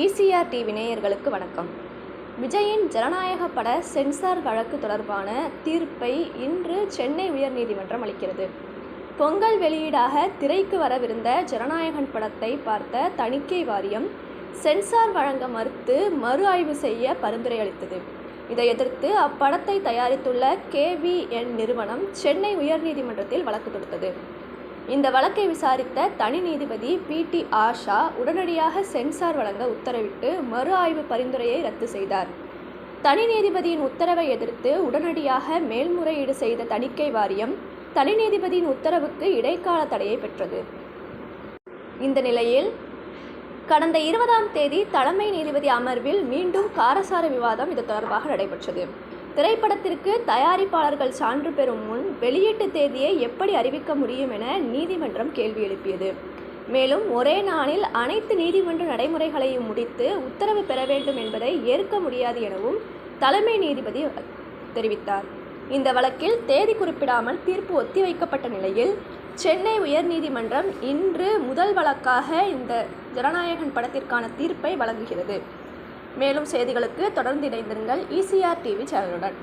ECR TV நேயர்களுக்கு வணக்கம். விஜயின் ஜனநாயக பட சென்சார் வழக்கு தொடர்பான தீர்ப்பை இன்று சென்னை உயர்நீதிமன்றம் அளிக்கிறது. பொங்கல் வெளியீடாக திரைக்கு வரவிருந்த ஜனநாயகன் படத்தை பார்த்த தணிக்கை வாரியம் சென்சார் வழங்க மறுத்து மறு ஆய்வு செய்ய பரிந்துரை அளித்தது. இதை எதிர்த்து அப்படத்தை தயாரித்துள்ள கேவிஎன் நிறுவனம் சென்னை உயர்நீதிமன்றத்தில் வழக்கு தொடுத்தது. இந்த வழக்கை விசாரித்த தனி நீதிபதி பி டி ஆஷா உடனடியாக சென்சார் வழங்க உத்தரவிட்டு மறு ஆய்வு பரிந்துரையை ரத்து செய்தார். தனி நீதிபதியின் உத்தரவை எதிர்த்து உடனடியாக மேல்முறையீடு செய்த தணிக்கை வாரியம் தனி நீதிபதியின் உத்தரவுக்கு இடைக்கால தடையை பெற்றது. இந்த நிலையில் கடந்த இருபதாம் தேதி தலைமை நீதிபதி அமர்வில் மீண்டும் காரசார விவாதம் இது தொடர்பாக நடைபெற்றது. திரைப்படத்திற்கு தயாரிப்பாளர்கள் சான்று பெறும் முன் வெளியீட்டு தேதியை எப்படி அறிவிக்க முடியும் என நீதிமன்றம் கேள்வி எழுப்பியது. மேலும் ஒரே நாளில் அனைத்து நீதிமன்ற நடைமுறைகளையும் முடித்து உத்தரவு பெற வேண்டும் என்பதை ஏற்க முடியாது எனவும் தலைமை நீதிபதி தெரிவித்தார். இந்த வழக்கில் தேதி குறிப்பிடாமல் தீர்ப்பு ஒத்திவைக்கப்பட்ட நிலையில் சென்னை உயர்நீதிமன்றம் இன்று முதல் வழக்காக இந்த ஜனநாயகன் படத்திற்கான தீர்ப்பை வழங்குகிறது. மேலும் செய்திகளுக்கு தொடர்ந்து இணைந்திருங்கள். ECR TV சேனலுடன்